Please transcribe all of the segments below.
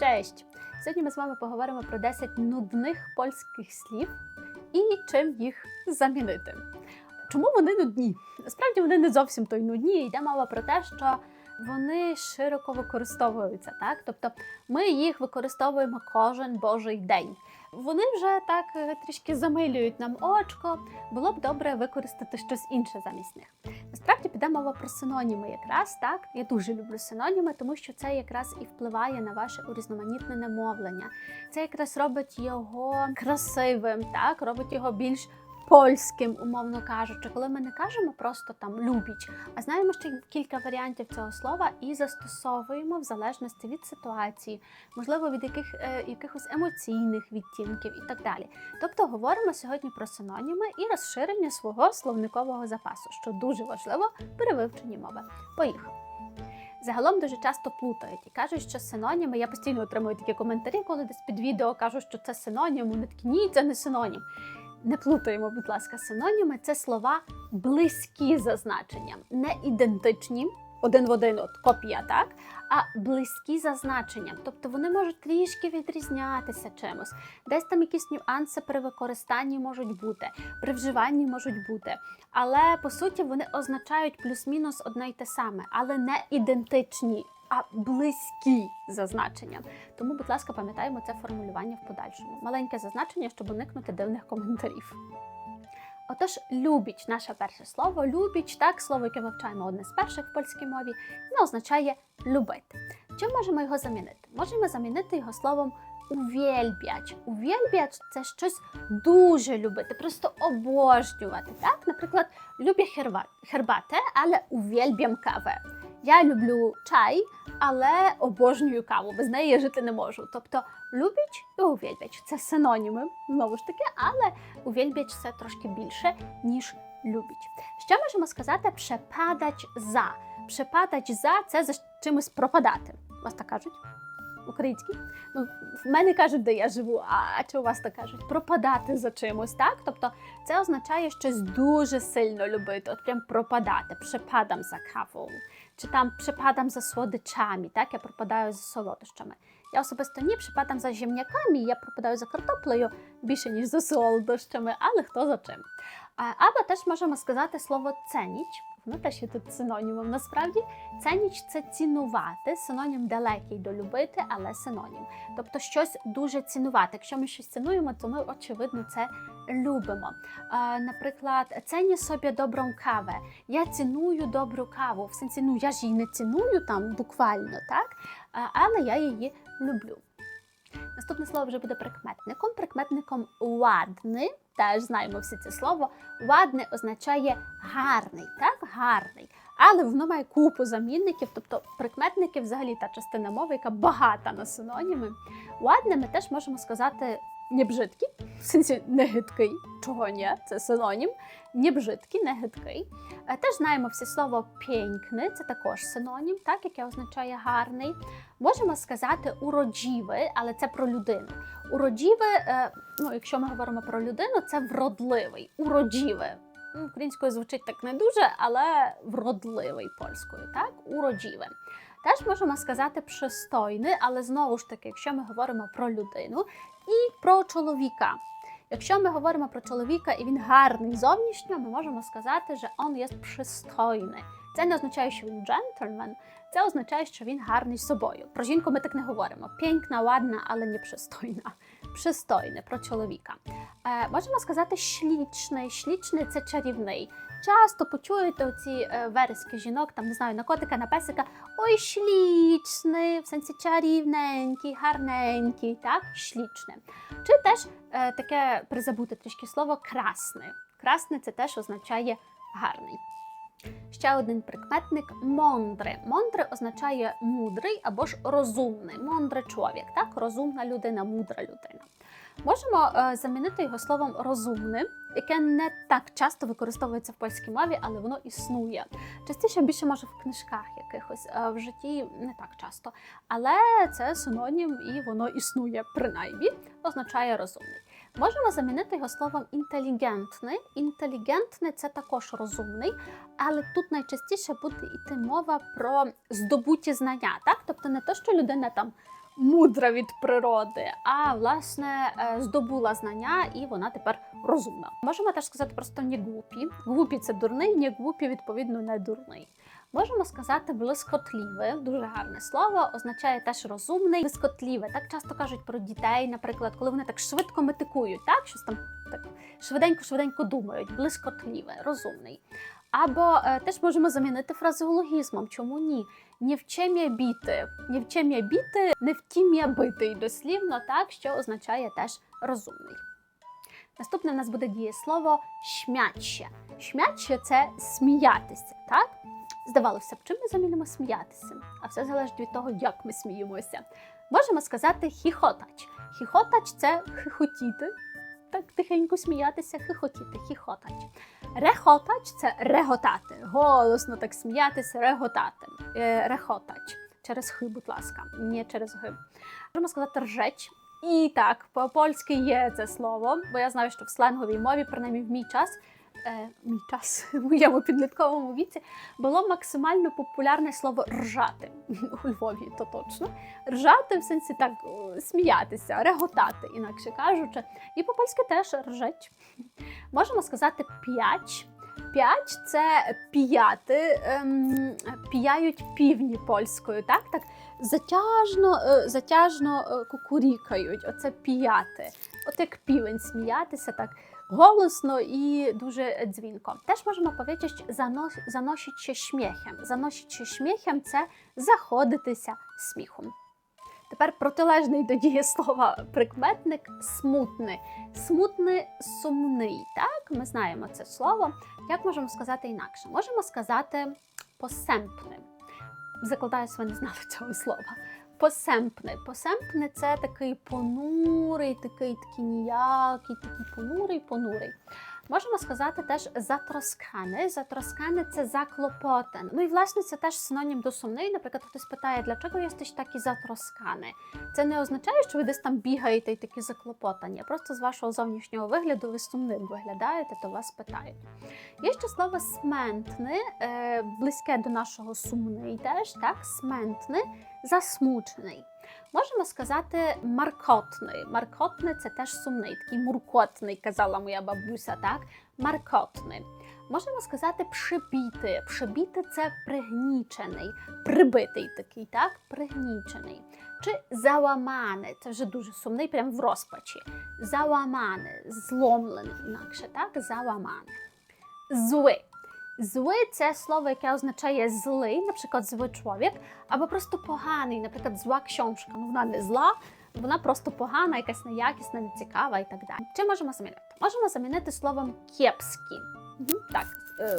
Cześć! Сьогодні ми з вами поговоримо про 10 нудних польських слів і чим їх замінити. Чому вони нудні? Насправді вони не зовсім то й нудні. Йде мова про те, що вони широко використовуються, так? Тобто ми їх використовуємо кожен божий день. Вони вже так е, трішки замилюють нам очко. Було б добре використати щось інше замість них. Насправді піде мова про синоніми якраз так. Я дуже люблю синоніми, тому що це якраз і впливає на ваше урізноманітнене мовлення. Це якраз робить його красивим, так робить його більш польським, умовно кажучи, коли ми не кажемо просто там любіч, а знаємо ще кілька варіантів цього слова і застосовуємо в залежності від ситуації, можливо, від яких е, якихось емоційних відтінків і так далі. Тобто говоримо сьогодні про синоніми і розширення свого словникового запасу, що дуже важливо при вивченні мови. Поїхали. Загалом дуже часто плутають і кажуть, що синоніми. Я постійно отримую такі коментарі, коли десь під відео кажуть, що це синонім. Вони такі ні, це не синонім. Не плутаємо, будь ласка, синоніми це слова близькі за значенням, не ідентичні. Один в один, от копія, так? А близькі за значенням. Тобто вони можуть трішки відрізнятися чимось. Десь там якісь нюанси при використанні можуть бути, при вживанні можуть бути. Але по суті вони означають плюс-мінус одне й те саме, але не ідентичні, а близькі за значенням. Тому, будь ласка, пам'ятаємо це формулювання в подальшому. Маленьке зазначення, щоб уникнути дивних коментарів. Отож, любіч, наше перше слово. Любіч, так, слово, яке вивчаємо одне з перших в польській мові, воно означає любити. Чим можемо його замінити? Можемо замінити його словом увєльбяч. Увєльбяч це щось дуже любити, просто обожнювати. Так? Наприклад, люблю херба- хербатę, але увєльбям кавę. Я люблю чай, але обожнюю каву. Без неї я жити не можу. Тобто любіч і увєльбяч це синоніми, знову ж таки, але увєльбяч це трошки більше, ніж любіч. Ще можемо сказати препадач за. Препадач за це за чимось пропадати. Вас так кажуть? Українські? Ну, в мене кажуть, де я живу, а чи у вас так кажуть? Пропадати за чимось, так? Тобто це означає щось дуже сильно любити, от прям пропадати, припадам за кавою, чи там припадам за солодичами, так? Я пропадаю за солодощами. Я особисто ні, припадам за земняками, я пропадаю за картоплею більше, ніж за солодощами, але хто за чим. Або теж можемо сказати слово ценіч, воно теж є тут синонімом. Насправді, ценіч це цінувати, синонім далекий до любити, але синонім. Тобто щось дуже цінувати. Якщо ми щось цінуємо, то ми очевидно це любимо. Наприклад, цені собі добру каву. Я ціную добру каву. В сенсі, ну я ж її не ціную там буквально, так? Але я її люблю. Наступне слово вже буде прикметником. Прикметником ладний, теж знаємо всі це слово. Ладний означає гарний, так? Гарний. Але воно має купу замінників, тобто прикметники взагалі та частина мови, яка багата на синоніми. Ладне ми теж можемо сказати не в сенсі не гидкий. Чого ні? Це синонім. Не бжидкий, не гидкий. Е, Теж знаємо всі слово пєнькний, це також синонім, так, яке означає гарний. Можемо сказати уроджівий, але це про людину. Уроджівий, е, ну, якщо ми говоримо про людину, це вродливий, уроджівий. Ну, Українською звучить так не дуже, але вродливий польською, так? Уроджівий. Теж можемо сказати пристойний, але знову ж таки, якщо ми говоримо про людину і про чоловіка. Якщо ми говоримо про чоловіка і він гарний зовнішньо, ми можемо сказати, що він є пристойний. Це не означає, що він джентльмен, це означає, що він гарний собою. Про жінку ми так не говоримо. Пінкна, ладна, але не пристойна. Пристойне про чоловіка. Е, можемо сказати шлічний. Шлічний це чарівний. Часто почуєте оці е, верески жінок, там не знаю, на котика, на песика. Ой, шлічний, в сенсі чарівненький, гарненький, так? Шлічне. Чи теж е, таке призабуте трішки слово красне. Красне це теж означає гарний. Ще один прикметник мондре. Мондре означає мудрий або ж розумний. Мондре чоловік, так? Розумна людина, мудра людина. Можемо е, замінити його словом розумним, яке не так часто використовується в польській мові, але воно існує. Частіше більше може в книжках якихось е, в житті не так часто. Але це синонім і воно існує принаймні, означає розумний. Можемо замінити його словом інтелігентний. Інтелігентний це також розумний, але тут найчастіше буде йти мова про здобуті знання, так? Тобто не те, що людина там мудра від природи, а власне е, здобула знання і вона тепер розумна. Можемо теж сказати просто не глупі. Глупі це дурний, не глупі, відповідно, не дурний. Можемо сказати блискотливе, дуже гарне слово, означає теж розумний, блискотливе. Так часто кажуть про дітей, наприклад, коли вони так швидко метикують, так щось там так швиденько-швиденько думають, блискотливе, розумний. Або е, теж можемо замінити фразеологізмом. Чому ні? Не в чим я біти, не в чим я біти, не в тім я битий, дослівно, так, що означає теж розумний. Наступне в нас буде дієслово шмяче. Шмяче це сміятися, так? Здавалося б, чим ми замінимо сміятися? А все залежить від того, як ми сміємося. Можемо сказати хіхотач. Хіхотач це хихотіти, так тихенько сміятися, хихотіти, хіхотач. Рехотач це реготати, голосно так сміятися, реготати. Е, Рехотач. Через хи, будь ласка, не через ги. Можемо сказати ржеч. І так, по-польськи є це слово, бо я знаю, що в сленговій мові, принаймні в мій час, мій час в моєму підлітковому віці, було максимально популярне слово ржати у Львові, то точно. Ржати в сенсі так сміятися, реготати, інакше кажучи. І по-польськи теж ржеч. Можемо сказати п'яч. П'яч це п'яти, ем, п'яють півні польською, так? Так затяжно, е, затяжно е, кукурікають. Оце п'яти. От як півень сміятися, так голосно і дуже дзвінко. Теж можемо powiedzieć занос, заносить się śmiechem. Заносить – це заходитися сміхом. Тепер протилежний до дієслова прикметник смутний. Смутний, сумний. Так, ми знаємо це слово. Як можемо сказати інакше? Можемо сказати посемпний. Закладаюсь, ви не знали цього слова. Посемпний. Посемпне це такий понурий, такий такий ніякий, такий понурий, понурий. Можемо сказати теж затросканий. Затросканий це заклопотан. Ну і власне це теж синонім до сумний. Наприклад, хтось питає, для чого єстиш такий затросканий? Це не означає, що ви десь там бігаєте і такі заклопотані. а Просто з вашого зовнішнього вигляду ви сумним виглядаєте, то вас питають. Є ще слово сментний, е, близьке до нашого сумний теж, так? Сментний, засмучений. Можемо сказати маркотний. Маркотний це теж сумний, такий муркотний, казала моя бабуся, так? Маркотний. Можемо сказати прибіти. Прибіти це пригнічений, прибитий такий, так? Пригнічений. Чи заламаний, це вже дуже сумний, прям в розпачі. Заламаний, зломлений, інакше, так? Заламаний. Зły. Зły це слово, яке означає злий, наприклад, злий чоловік, або просто поганий, наприклад, зла książka. Ну, вона не зла, вона просто погана, якась неякісна, нецікава і так далі. Чи можемо замінити? Можемо замінити словом кепський. Угу. Так, е,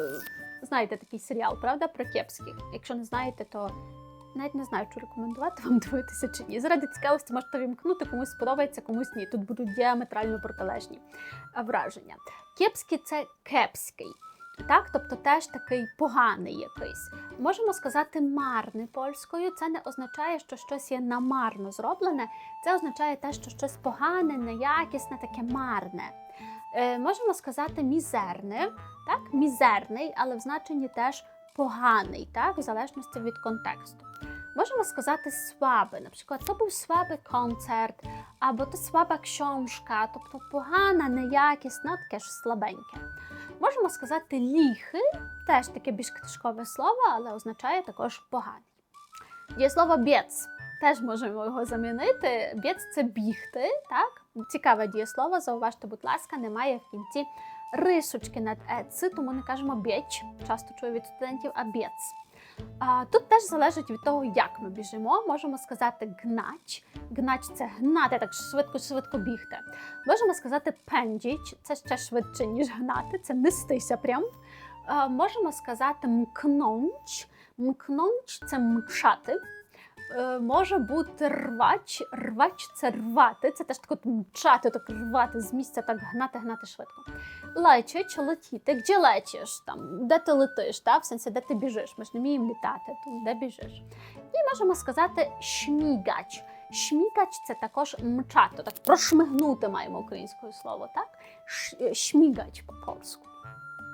знаєте такий серіал, правда, про кепських. Якщо не знаєте, то навіть не знаю, чи рекомендувати вам дивитися чи ні. Заради цікавості можете вімкнути, комусь сподобається, комусь ні. Тут будуть діаметрально протилежні враження. Кепський це кепський. Так, тобто теж такий поганий якийсь. Можемо сказати марний польською. Це не означає, що щось є намарно зроблене. Це означає те, що щось погане, неякісне, таке марне. Е, можемо сказати мізерне, так, мізерний, але в значенні теж поганий, так, в залежності від контексту. Можемо сказати слабий, наприклад, то був слабий концерт, або то слаба książka, тобто погана, неякісна, таке ж слабеньке. Можемо сказати ліхи, теж таке більш книжкове слово, але означає також поганий. Є слово бєц. теж можемо його замінити. Бєц це бігти, так? Цікаве дієслово, зауважте, будь ласка, немає в кінці рисочки над «ец», тому не кажемо бєч, часто чую від студентів, а біц. Тут теж залежить від того, як ми біжимо. Можемо сказати гнач. Гнач це гнати, так швидко-швидко бігти. Можемо сказати пендіч, це ще швидше, ніж гнати, це нестися прям. Можемо сказати мкнонч. Мкнонч це мчати. Е, Може бути рвач. Рвач це рвати. Це теж так от мчати, так рвати з місця, так гнати, гнати швидко. Лечич, летіти, де летиш, там, де ти летиш, та? в сенсі, де ти біжиш. Ми ж не вміємо літати, то де біжиш. І можемо сказати шмігач. Шмігач це також мчати, так прошмигнути маємо українською слово, так? Ш- Шмігач по-польську.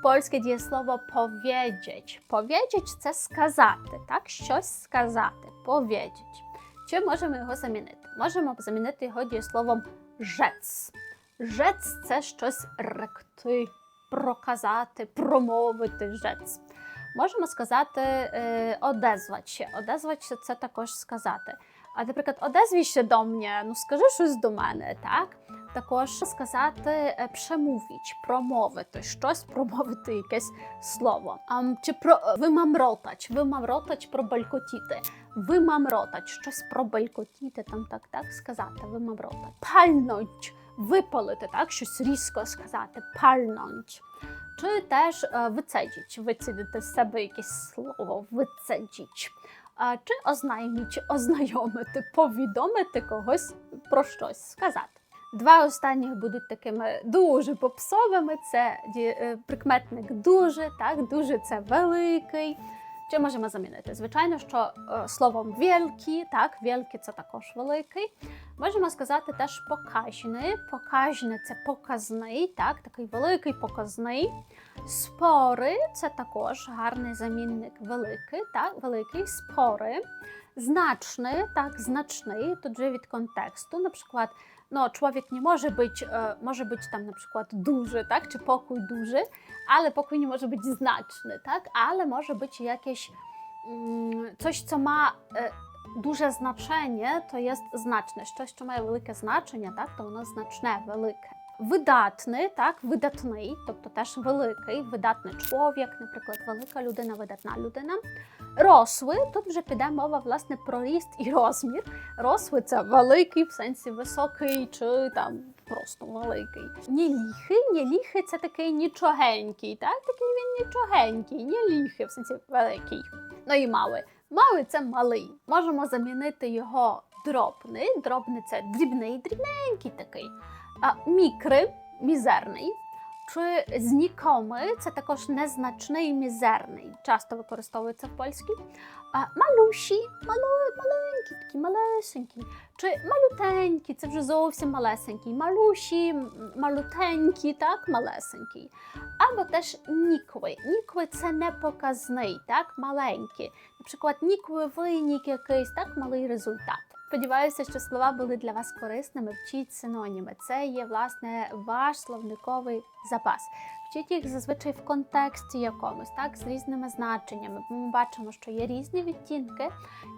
Польське дієслово powiedzieć. Powiedzieć це сказати, так? Щось сказати. Powiedzieć. Чи можемо його замінити? Можемо замінити його дієсловом жец. Жец це щось ректи, проказати, промовити жец. Можемо сказати е, одезваче. Одезваче це також сказати. А, наприклад, одезвіще до мене, ну скажи щось до мене, так? Також сказати е, премовіч, промовити, щось промовити, якесь слово. А, чи про вимамротач, вимамротач пробалькотіти. Вимамротач, щось пробалькотіти, там так, так сказати, вимамротач. Пальнуть, випалити, так, щось різко сказати, пальнуть. Чи теж е, вицідити з себе якесь слово, вицедіч. А, чи ознайміч, ознайомити, повідомити когось про щось сказати. Два останніх будуть такими дуже попсовими. Це е, прикметник дуже, так, дуже це великий. Чи можемо замінити? Звичайно, що е, словом «вєлкі», так, «вєлкі» – це також великий. Можемо сказати теж показний. Показний – це показний, так, такий великий показний. Спори це також гарний замінник великий, так, великий спори. Значний, так, значний, тут вже від контексту. Наприклад, ну, чоловік не може бути, е, може бути там, наприклад, дуже, так, чи покой дуже, але покой не може бути значний, так, але може бути якесь м, coś, co ma e, duże znaczenie, to jest znaczne. Щось, що має велике значення, так, то воно значне, велике. Видатний, так, видатний, тобто теж великий, видатний чоловік, наприклад, велика людина, видатна людина. Росли, тут вже піде мова власне про ріст і розмір. Росли це великий, в сенсі високий чи там просто великий. Ніліхий, ніліхий це такий нічогенький, так? Такий він нічогенький, ніліхий, в сенсі великий. Ну і малий. Малий це малий. Можемо замінити його дробний. Дробний це дрібний, дрібненький такий. А мікри мізерний. Чи знікомий це також незначний і мізерний. Часто використовується в польській. А малюші, мало, маленькі, такі малесенькі. Чи малютенькі, це вже зовсім малесенький. Малюші, малютенькі, так, малесенький. Або теж нікви. Нікви це непоказний, так, маленький. Наприклад, нікви винік якийсь, так, малий результат. Сподіваюся, що слова були для вас корисними. Вчіть синоніми. Це є власне ваш словниковий запас. Вчіть їх зазвичай в контексті якомусь, так, з різними значеннями. Ми бачимо, що є різні відтінки,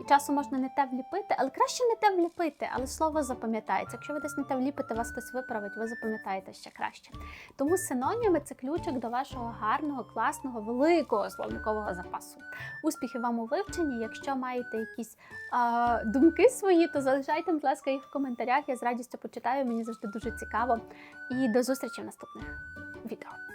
і часом можна не те вліпити, але краще не те вліпити, але слово запам'ятається. Якщо ви десь не те вліпите, вас хтось виправить, ви запам'ятаєте ще краще. Тому синоніми це ключик до вашого гарного, класного, великого словникового запасу. Успіхів вам у вивченні. Якщо маєте якісь а, думки свої, то залишайте, будь ласка, їх в коментарях. Я з радістю почитаю. Мені завжди дуже цікаво. І до зустрічі в наступних відео.